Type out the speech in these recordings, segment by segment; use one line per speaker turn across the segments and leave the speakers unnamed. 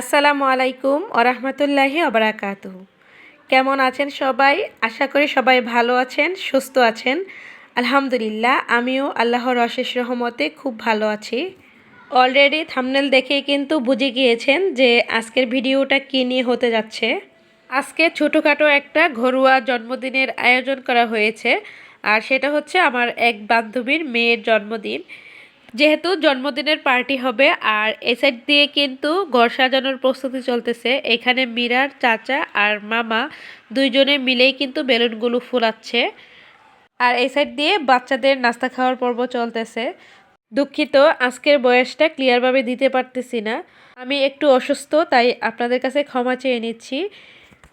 আসসালামু আলাইকুম ওরহমতুল্লাহি অবরাকাতু কেমন আছেন সবাই? আশা করি সবাই ভালো আছেন, সুস্থ আছেন। আলহামদুলিল্লাহ, আমিও আল্লাহর অশেষ রহমতে খুব ভালো আছি। অলরেডি থামনেল দেখেই কিন্তু বুঝে গিয়েছেন যে আজকের ভিডিওটা কী নিয়ে হতে যাচ্ছে। আজকে ছোটোখাটো একটা ঘরোয়া জন্মদিনের আয়োজন করা হয়েছে। আর সেটা হচ্ছে আমার এক বান্ধবীর মেয়ের জন্মদিন। যেহেতু জন্মদিনের পার্টি হবে আর এ সাইড দিয়ে কিন্তু ঘর সাজানোর প্রস্তুতি চলতেছে, এখানে মীরার চাচা আর মামা দুইজনে মিলেই কিন্তু বেলুনগুলো ফুলাচ্ছে। আর এই সাইড দিয়ে বাচ্চাদের নাস্তা খাওয়ার পর্ব চলতেছে। দুঃখিত, আজকের বয়সটা ক্লিয়ারভাবে দিতে পারতেছি না। আমি একটু অসুস্থ, তাই আপনাদের কাছে ক্ষমা চেয়ে নিচ্ছি।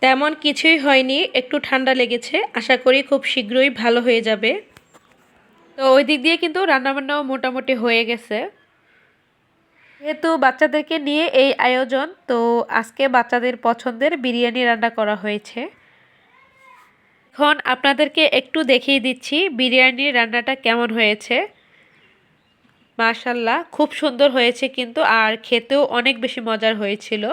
তেমন কিছুই হয়নি, একটু ঠান্ডা লেগেছে। আশা করি খুব শীঘ্রই ভালো হয়ে যাবে। তো ওই দিক দিয়ে কিন্তু রান্নাবান্নাও মোটামুটি হয়ে গেছে। যেহেতু বাচ্চাদেরকে নিয়ে এই আয়োজন, তো আজকে বাচ্চাদের পছন্দের বিরিয়ানি রান্না করা হয়েছে। এখন আপনাদেরকে একটু দেখিয়ে দিচ্ছি বিরিয়ানির রান্নাটা কেমন হয়েছে। মাশাল্লাহ খুব সুন্দর হয়েছে কিন্তু, আর খেতেও অনেক বেশি মজার হয়েছিল।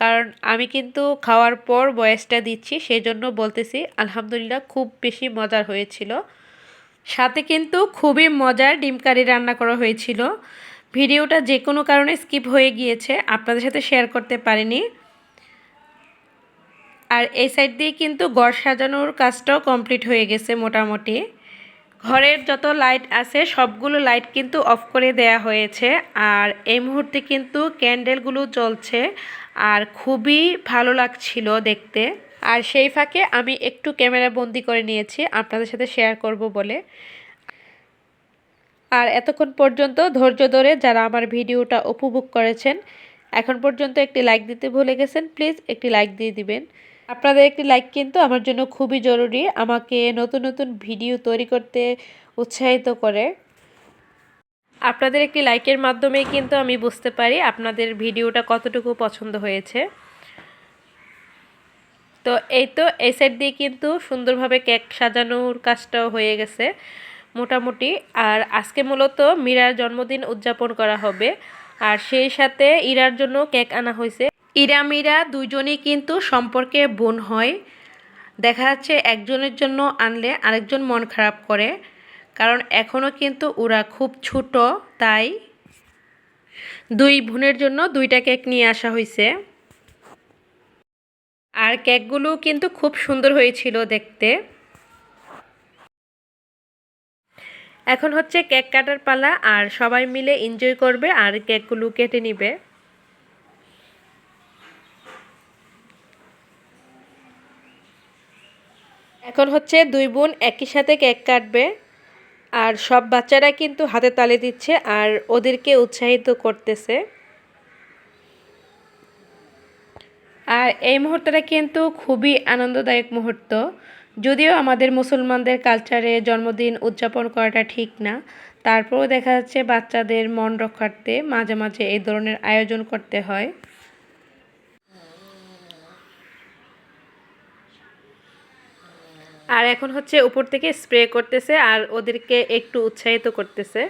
কারণ আমি কিন্তু খাওয়ার পর বয়সটা দিচ্ছি সেই জন্য বলতেছি আলহামদুলিল্লাহ খুব বেশি মজার হয়েছিল। সাথে কিন্তু খুবই মজার ডিম কারি রান্না করা হয়েছিল। ভিডিওটা যে কোনো কারণে স্কিপ হয়ে গিয়েছে, আপনাদের সাথে শেয়ার করতে পারিনি। আর এই সাইড দিয়ে কিন্তু ঘর সাজানোর কাজটাও কমপ্লিট হয়ে গেছে মোটামুটি। ঘরের যত লাইট আছে, সবগুলো লাইট কিন্তু অফ করে দেয়া হয়েছে। আর এই মুহূর্তে কিন্তু ক্যান্ডেলগুলো জ্বলছে। আর খুবই ভালো লাগছিল দেখতে। আর সেই ফাঁকে আমি একটু ক্যামেরা বন্দি করে নিয়েছি, আপনাদের সাথে শেয়ার করব বলে। আর এতক্ষণ পর্যন্ত ধৈর্য ধরে যারা আমার ভিডিওটা উপভোগ করেছেন, এখন পর্যন্ত একটি লাইক দিতে ভুলে গেছেন প্লিজ একটি লাইক দিয়ে দিবেন। আপনাদের একটি লাইক কিন্তু আমার জন্য খুবই জরুরি, আমাকে নতুন নতুন ভিডিও তৈরি করতে উৎসাহিত করে। আপনাদের একটি লাইকের মাধ্যমে কিন্তু আমি বুঝতে পারি আপনাদের ভিডিওটা কতটুকু পছন্দ হয়েছে। তো এই তো, এই সাইড দিয়ে কিন্তু সুন্দরভাবে কেক সাজানোর কাজটাও হয়ে গেছে মোটামুটি। আর আজকে মূলত মীরার জন্মদিন উদযাপন করা হবে। আর সেই সাথে ইরার জন্য কেক আনা হয়েছে। ইরা মীরা দুজনেই কিন্তু সম্পর্কে বোন হয়। দেখা যাচ্ছে একজনের জন্য আনলে আরেকজন মন খারাপ করে। কারণ এখনও কিন্তু ওরা খুব ছোট, তাই দুই বোনের জন্য দুইটা কেক নিয়ে আসা হয়েছে। আর কেকগুলো কিন্তু খুব সুন্দর হয়েছিল দেখতে। এখন হচ্ছে কেক কাটার পালা আর সবাই মিলে এনজয় করবে আর কেকগুলো কেটে নিবে। এখন হচ্ছে দুই বোন একই সাথে কেক কাটবে আর সব বাচ্চারা কিন্তু হাতে তালে দিচ্ছে আর ওদেরকে উৎসাহিত করতেছে। আর এই মুহূর্তটা কিন্তু খুবই আনন্দদায়ক মুহূর্ত। যদিও আমাদের মুসলমানদের কালচারে জন্মদিন উদযাপন করাটা ঠিক না, তারপরেও দেখা যাচ্ছে বাচ্চাদের মন রক্ষার্থে মাঝে মাঝে এই ধরনের আয়োজন করতে হয়। আর এখন হচ্ছে উপর থেকে স্প্রে করতেছে আর ওদেরকে একটু উৎসাহিত করতেছে।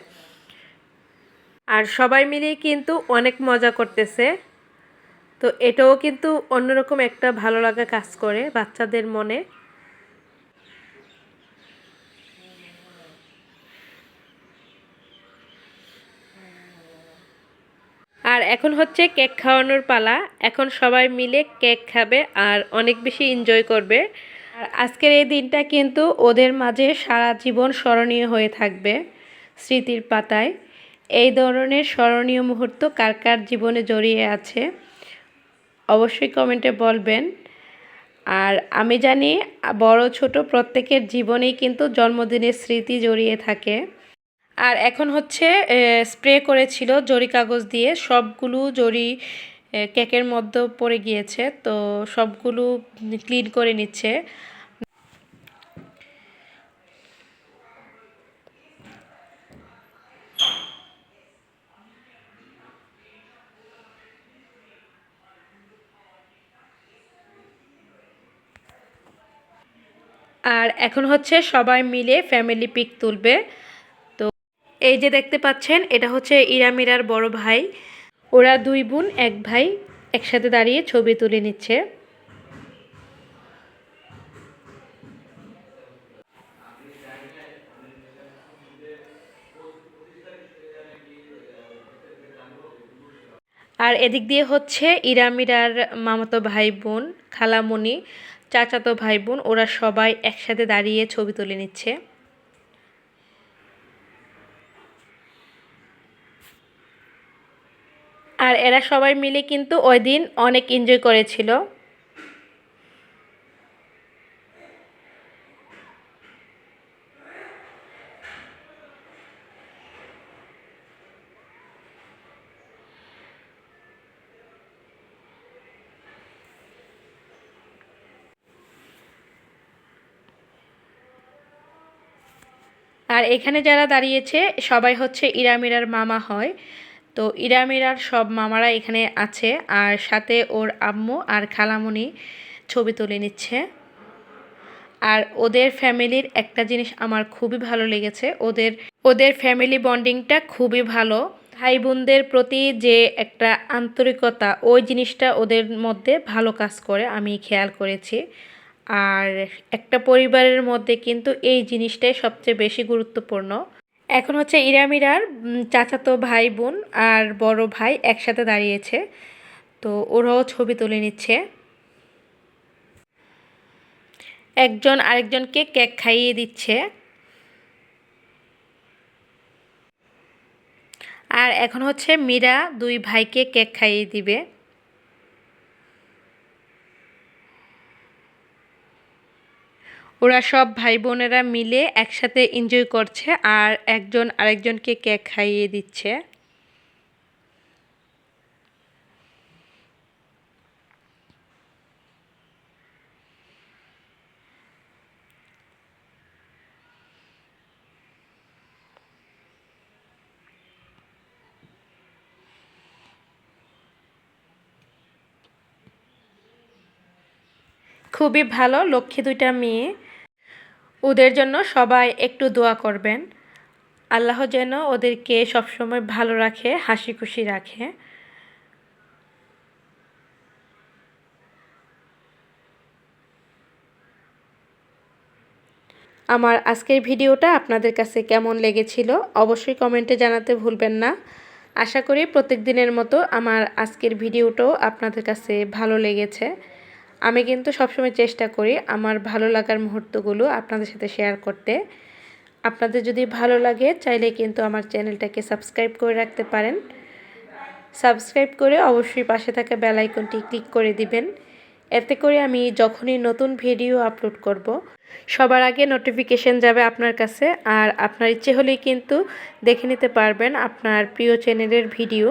আর সবাই মিলেই কিন্তু অনেক মজা করতেছে। তো এটাও কিন্তু অন্যরকম একটা ভালো লাগা কাজ করে বাচ্চাদের মনে। আর এখন হচ্ছে কেক খাওয়ানোর পালা। এখন সবাই মিলে কেক খাবে আর অনেক বেশি এনজয় করবে। আর আজকের এই দিনটা কিন্তু ওদের মাঝে সারা জীবন স্মরণীয় হয়ে থাকবে স্মৃতির পাতায়। এই ধরনের স্মরণীয় মুহূর্ত কার কার জীবনে জড়িয়ে আছে? অবশ্যই কমেন্টে বলবেন। আর আমি জানি বড় ছোট প্রত্যেকের জীবনেই কিন্তু জন্মদিনের স্মৃতি জড়িয়ে থাকে। আর এখন হচ্ছে স্প্রে করেছিল জরি কাগজ দিয়ে। সবগুলো জরি কেকের মধ্যে পড়ে গিয়েছে। তো সবগুলো ক্লিন করে নিচ্ছে। আর এখন হচ্ছে সবাই মিলে ফ্যামিলি পিক তুলবে। তো এই যে দেখতে পাচ্ছেন, এটা হচ্ছে ইরামিরার বড় ভাই। ওরা দুই বোন, এক ভাই একসাথে দাঁড়িয়ে ছবি তুলে নিচ্ছে। আর এদিক দিয়ে হচ্ছে ইরামিরার মামাতো ভাই বোন, খালামণি। চাচাতো ভাই বোন ওরা সবাই একসাথে দাঁড়িয়ে ছবি তুলে নিচ্ছে। আর এরা সবাই মিলে কিন্তু ওই দিন অনেক এনজয় করেছিল। আর এখানে যারা দাঁড়িয়েছে, সবাই হচ্ছে ইরামিরার মামা হয়। তো ইরামিরার সব মামারা এখানে আছে আর সাথে ওর আম্মু আর খালামণি ছবি তুলে নিচ্ছে। আর ওদের ফ্যামিলির একটা জিনিস আমার খুবই ভালো লেগেছে, ওদের ওদের ফ্যামিলি বন্ডিংটা খুবই ভালো। ভাই বোনদের প্রতি যে একটা আন্তরিকতা, ওই জিনিসটা ওদের মধ্যে ভালো কাজ করে, আমি খেয়াল করেছি। আর একটা পরিবারের মধ্যে কিন্তু এই জিনিসটাই সবচেয়ে বেশি গুরুত্বপূর্ণ। এখন হচ্ছে ইরামিরার চাচাতো ভাই বোন আর বড় ভাই একসাথে দাঁড়িয়েছে। তো ওরাও ছবি তুলে নিচ্ছে। একজন আরেকজনকে কেক খাইয়ে দিচ্ছে। আর এখন হচ্ছে মীরা দুই ভাইকে কেক খাইয়ে দিবে। ওরা সব ভাই বোনেরা মিলে একসাথে এনজয় করছে আর একজন আরেকজনকে কেক খাইয়ে দিচ্ছে। খুবই ভালো, লক্ষ্মী দুইটা মেয়ে। ওদের জন্য সবাই একটু দোয়া করবেন। আল্লাহ যেন ওদেরকে সবসময় ভালো রাখে হাসি খুশি রাখে। আমার আজকের ভিডিওটা আপনাদের কাছে কেমন লেগেছিল অবশ্যই কমেন্টে জানাতে ভুলবেন না। আশা করি প্রত্যেক দিনের মতো আমার আজকের ভিডিওটাও আপনাদের কাছে ভালো লেগেছে। আমি কিন্তু সবসময় চেষ্টা করি আমার ভালো লাগার মুহূর্তগুলো আপনাদের সাথে শেয়ার করতে। আপনাদের যদি ভালো লাগে, চাইলে কিন্তু আমার চ্যানেলটাকে সাবস্ক্রাইব করে রাখতে পারেন। সাবস্ক্রাইব করে অবশ্যই পাশে থাকা বেল আইকনটি ক্লিক করে দিবেন। এতে করে আমি যখনই নতুন ভিডিও আপলোড করব, সবার আগে নোটিফিকেশন যাবে আপনার কাছে। আর আপনার ইচ্ছে হলেই কিন্তু দেখে নিতে পারবেন আপনার প্রিয় চ্যানেলের ভিডিও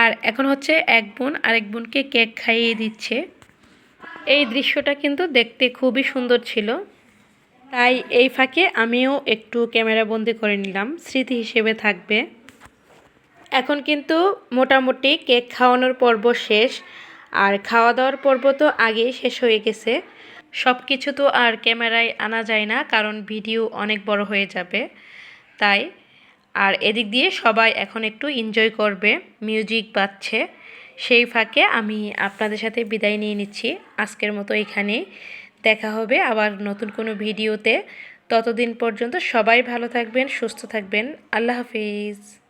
আর এখন হচ্ছে এক বোন, আরেক বোনকে কেক খাইয়ে দিচ্ছে। এই দৃশ্যটা কিন্তু দেখতে খুবই সুন্দর ছিল। তাই এই ফাঁকে আমিও একটু ক্যামেরা বন্দি করে নিলাম, স্মৃতি হিসেবে থাকবে। এখন কিন্তু মোটামুটি কেক খাওয়ানোর পর্ব শেষ, আর খাওয়া দাওয়ার পর্ব তো আগেই শেষ হয়ে গেছে। সব কিছু তো আর ক্যামেরায় আনা যায় না, কারণ ভিডিও অনেক বড় হয়ে যাবে। তাই, আর এদিক দিয়ে সবাই এখন একটু এনজয় করবে মিউজিক বাজছে। সেই ফাঁকে আমি আপনাদের সাথে বিদায় নিয়ে নিচ্ছি। আজকের মতো এখানেই দেখা হবে আবার নতুন কোনো ভিডিওতে। ততদিন পর্যন্ত সবাই ভালো থাকবেন, সুস্থ থাকবেন। আল্লাহ হাফিজ।